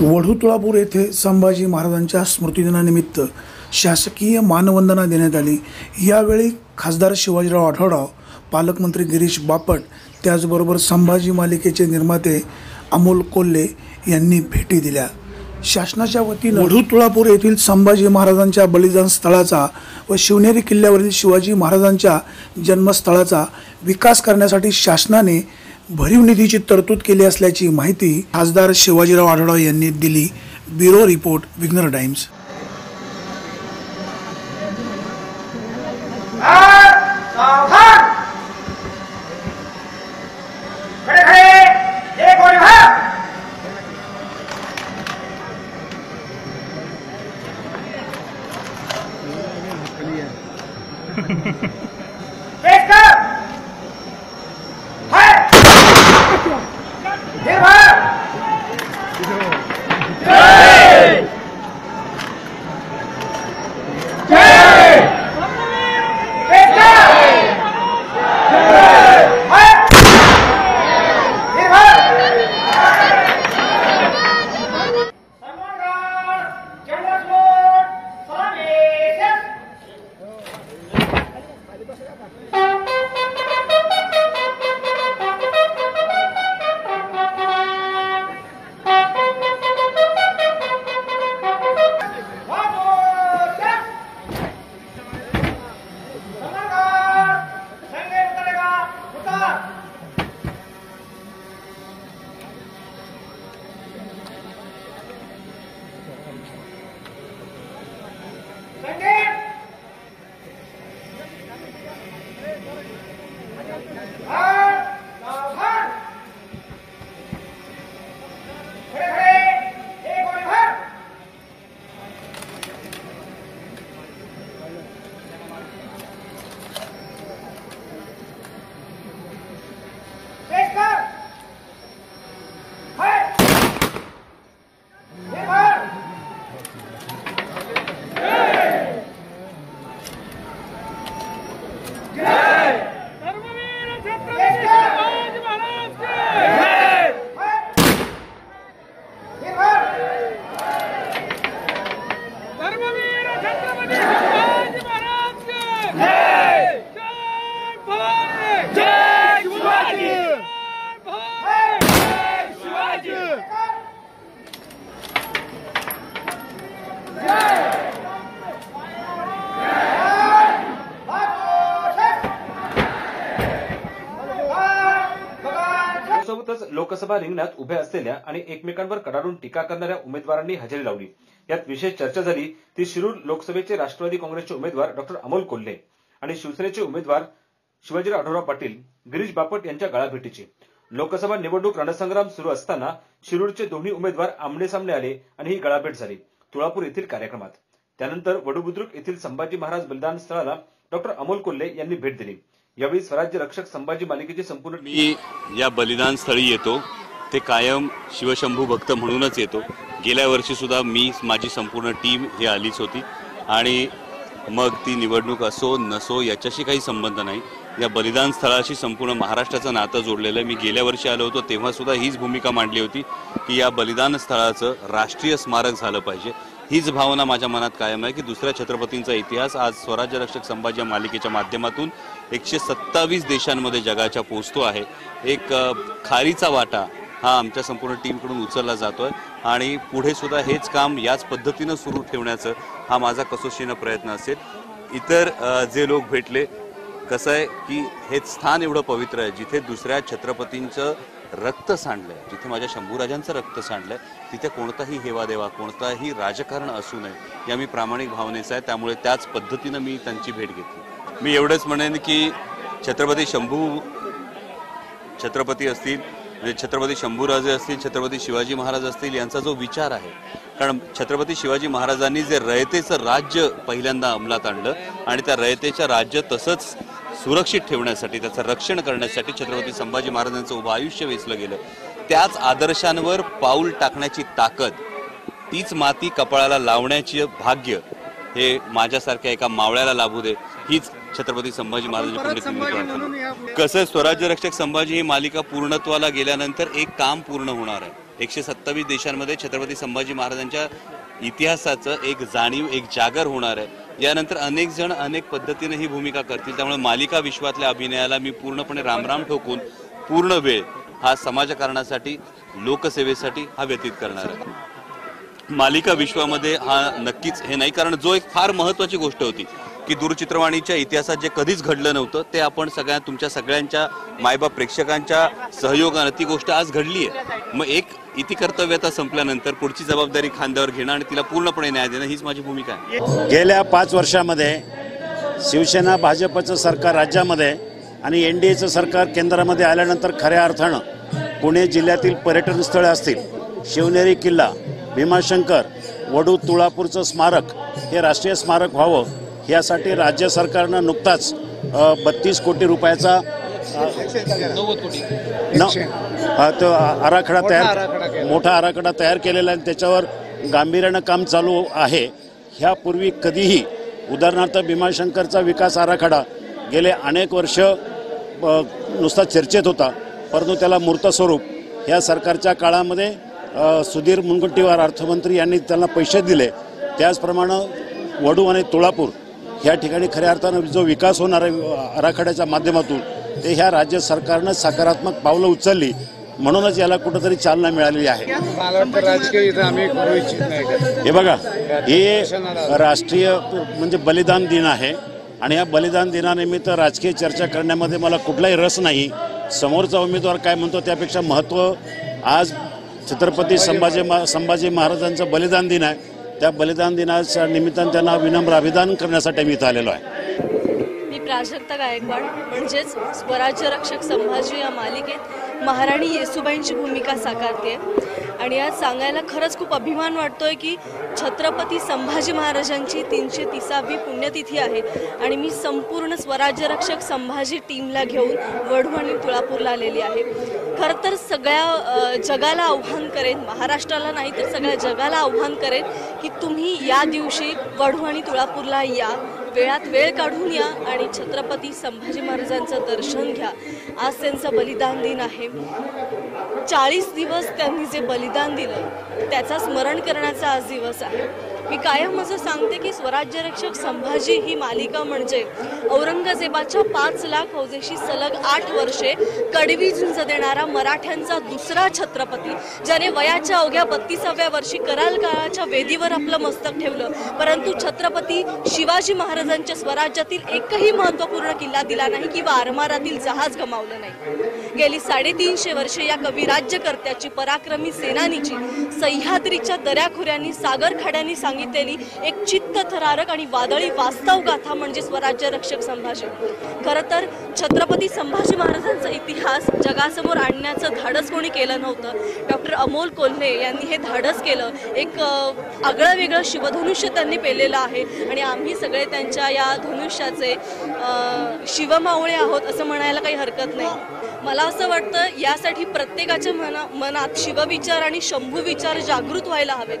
वढू तुळापूर येथे संभाजी महाराजांच्या स्मृतिदिनानिमित्त शासकीय मानवंदना देण्यात आली. यावेळी खासदार शिवाजीराव आठवडाव पालकमंत्री गिरीश बापट त्याचबरोबर संभाजी मालिकेचे निर्माते अमोल कोल्हे यांनी भेटी दिल्या. शासनाच्या वतीनं वढू तुळापूर येथील संभाजी महाराजांच्या बलिदान स्थळाचा व शिवनेरी किल्ल्यावरील शिवाजी महाराजांच्या जन्मस्थळाचा विकास करण्यासाठी शासनाने भरीव निधीची तरतूद केली असल्याची माहिती खासदार शिवाजीराव आढळराव यांनी दिली. ब्युरो रिपोर्ट विघ्नर टाइम्स. लोकसभा रिंगणात उभ्या असलेल्या आणि एकमेकांवर कडाडून टीका करणाऱ्या उमेदवारांनी हजेरी लावली. यात विशेष चर्चा झाली. ती शिरूर लोकसभेचे राष्ट्रवादी काँग्रेसचे उमेदवार डॉक्टर अमोल कोल्हे आणि शिवसेनेचे उमेदवार शिवाजीराव आढळराव पाटील गिरीश बापट यांच्या गळाभेटीची. लोकसभा निवडणूक रणसंग्राम सुरू असताना शिरूरचे दोन्ही उमेदवार आमने सामने आले आणि ही गळाभेट झाली. तुळापूर येथील कार्यक्रमात. त्यानंतर वडुबुद्रुक येथील संभाजी महाराज बलिदान स्थळाला डॉक्टर अमोल कोल्हे यांनी भेट दिली. यावेळी स्वराज्य रक्षक संभाजी मालिकेचे संपूर्ण मी या बलिदान स्थळी येतो. ते कायम शिवशंभू भक्त म्हणूनच येतो. गेल्या वर्षी सुद्धा मी माझी संपूर्ण टीम ही आलीच होती. आणि मग ती निवडणूक असो नसो याच्याशी काही संबंध नाही. या बलिदान स्थळाशी संपूर्ण महाराष्ट्राचं नातं जोडलेलं आहे. मी गेल्या वर्षी आलो होतो तेव्हा सुद्धा हीच भूमिका मांडली होती की या बलिदान स्थळाचं राष्ट्रीय स्मारक झालं पाहिजे. हीच भावना माझ्या मनात कायम आहे की दुसऱ्या छत्रपतींचा इतिहास आज स्वराज्य रक्षक संभाजी या मालिकेच्या माध्यमातून एकशे सत्तावीस देशांमध्ये जगाच्या पोचतो आहे. एक खारीचा वाटा हा आमच्या संपूर्ण टीमकडून उचलला जातोय आणि पुढे सुद्धा हेच काम याच पद्धतीनं सुरू ठेवण्याचं हा माझा कसोशीनं प्रयत्न असेल. इतर जे लोक भेटले कसं आहे की हे स्थान एवढं पवित्र आहे जिथे दुसऱ्या छत्रपतींचं रक्त सांडलंय. जिथे माझ्या शंभूराजांचं रक्त सांडलंय तिथे कोणताही हेवादेवा कोणताही राजकारण असू नये या मी प्रामाणिक भावनेचा आहे. त्यामुळे त्याच पद्धतीनं मी त्यांची भेट घेतली. मी एवढंच म्हणेन की छत्रपती शंभू छत्रपती असतील म्हणजे छत्रपती शंभूराजे असतील छत्रपती शिवाजी महाराज असतील यांचा जो विचार आहे कारण छत्रपती शिवाजी महाराजांनी जे रयतेचं राज्य पहिल्यांदा अंमलात आणलं आणि त्या रयतेच्या राज्य तसंच सुरक्षित ठेवण्यासाठी त्याचं रक्षण करण्यासाठी छत्रपती संभाजी महाराजांचं उभं आयुष्य वेचलं गेलं. त्याच आदर्शांवर पाऊल टाकण्याची ताकद तीच माती कपाळाला लावण्याचे भाग्य हे माझ्यासारख्या एका मावळ्याला लाभू दे हीच छत्रपती संभाजी महाराजांची कसं स्वराज्य रक्षक संभाजी ही मालिका पूर्णत्वाला गेल्यानंतर एक काम पूर्ण होणार आहे. एकशे सत्तावीस देशांमध्ये छत्रपती संभाजी महाराजांच्या इतिहासाचं एक जाणीव एक जागर होणार आहे. यानंतर अनेक जण अनेक पद्धतीने ही भूमिका करतील. त्यामुळे मालिका विश्वातल्या अभिनयाला मी पूर्णपणे रामराम ठोकून पूर्ण वेळ हा समाजकारणासाठी लोकसेवेसाठी हा व्यतीत करणार आहे. मालिका विश्वामध्ये हा नक्कीच हे नाही कारण जो एक फार महत्वाची गोष्ट होती की दूरचित्रवाणीच्या इतिहासात जे कधीच घडलं नव्हतं ते आपण सगळ्या तुमच्या सगळ्यांच्या मायबाप प्रेक्षकांच्या सहयोगानं ती गोष्ट आज घडली आहे मग एक इति कर्तव्यता संपल्यानंतर पुढची जबाबदारी खांद्यावर घेणं आणि तिला पूर्णपणे न्याय देणं हीच माझी भूमिका आहे. गेल्या पाच वर्षामध्ये शिवसेना भाजपचं सरकार राज्यामध्ये आणि एन डी एचं सरकार केंद्रामध्ये आल्यानंतर खऱ्या अर्थानं पुणे जिल्ह्यातील पर्यटन स्थळे असतील शिवनेरी किल्ला भीमाशंकर वडू तुळापूरचं स्मारक हे राष्ट्रीय स्मारक व्हावं यासाठी राज्य सरकारनं नुकताच बत्तीस कोटी रुपयाचा न तो आराखडा तयार मोठा आराखडा तयार केलेला आहे आणि त्याच्यावर गांभीर्यानं काम चालू आहे. ह्यापूर्वी कधीही उदाहरणार्थ भीमाशंकरचा विकास आराखडा गेले अनेक वर्ष नुसता चर्चेत होता परंतु त्याला मूर्त स्वरूप. ह्या सरकारच्या काळामध्ये सुधीर मुनगंटीवार अर्थमंत्री यांनी त्यांना पैसे दिले. त्याचप्रमाणे वडू आणि तुळापूर ह्या ठिकाणी खऱ्या अर्थानं जो विकास होणार आहे आराखड्याच्या माध्यमातून ते ह्या राज्य सरकारनं सकारात्मक पावलं उचलली. म्हणूनच याला कुठंतरी चालना मिळालेली आहे. राजकीय हे बघा हे राष्ट्रीय म्हणजे बलिदान दिन आहे आणि या बलिदान दिनानिमित्त राजकीय चर्चा करण्यामध्ये मला कुठलाही रस नाही. समोरचा उमेदवार काय म्हणतो त्यापेक्षा महत्त्व आज छत्रपती संभाजी मा संभाजी महाराजांचा बलिदान दिन आहे. त्या बलिदान दिनाच्या निमित्तानं त्यांना विनम्र अभिदान करण्यासाठी मी इथं आलेलो आहे. प्राजक्ता गायकवाड म्हणजेच स्वराज्य रक्षक संभाजी या मालिकेत महाराणी येसुबाईंची भूमिका साकारते. आणि आज सांगायला खरंच खूप अभिमान वाटतोय की छत्रपती संभाजी महाराजांची तीनशे तिसावी पुण्यतिथी आहे. आणि मी संपूर्ण स्वराज्य रक्षक संभाजी टीमला घेऊन वढू आणि तुळापूरला आलेली आहे. खरं तर सगळ्या जगाला आव्हान करेन महाराष्ट्राला नाही तर सगळ्या जगाला आव्हान करेन की तुम्ही या दिवशी वढू आणि तुळापूरला या. वेळात वेळ काढून या आणि छत्रपती संभाजी महाराजांचं दर्शन घ्या. आज त्यांचं बलिदान दिन आहे. चाळीस दिवस त्यांनी जे बलिदान दिलं त्याचा स्मरण करण्याचा आज दिवस आहे. मी कायम असं सांगते की स्वराज्य रक्षक संभाजी ही मालिका म्हणजे औरंगजेबाच्या पाच लाख फौजेशी सलग आठ वर्षे कडवी झुंज देणारा मराठ्यांचा दुसरा छत्रपती ज्याने वयाच्या अवघ्या बत्तीसाव्या वर्षी कराल काळाच्या वेदीवर आपलं मस्तक ठेवलं. परंतु छत्रपती शिवाजी महाराजांच्या स्वराज्यातील एकही महत्त्वपूर्ण किल्ला दिला नाही किंवा आरमारातील जहाज गमावलं नाही. गेली साडेतीनशे वर्षे या कवी राज्यकर्त्याची पराक्रमी सेनानीची सह्याद्रीच्या दऱ्याखोऱ्यांनी सागर सांग सांगितलेली एक चित्त थरारक आणि वादळी वास्तव गाथा म्हणजे स्वराज्य रक्षक संभाजी. खरं तर छत्रपती संभाजी महाराजांचा इतिहास जगासमोर आणण्याचं धाडस कोणी केलं नव्हतं. डॉक्टर अमोल कोल्हे यांनी हे धाडस केलं. एक आगळं वेगळं शिवधनुष्य त्यांनी पेलेलं आहे आणि आम्ही सगळे त्यांच्या या धनुष्याचे शिवमावळे आहोत असं म्हणायला काही हरकत नाही. मला असं वाटतं यासाठी प्रत्येकाच्या मना मनात शिवविचार आणि शंभू विचार जागृत व्हायला हवेत.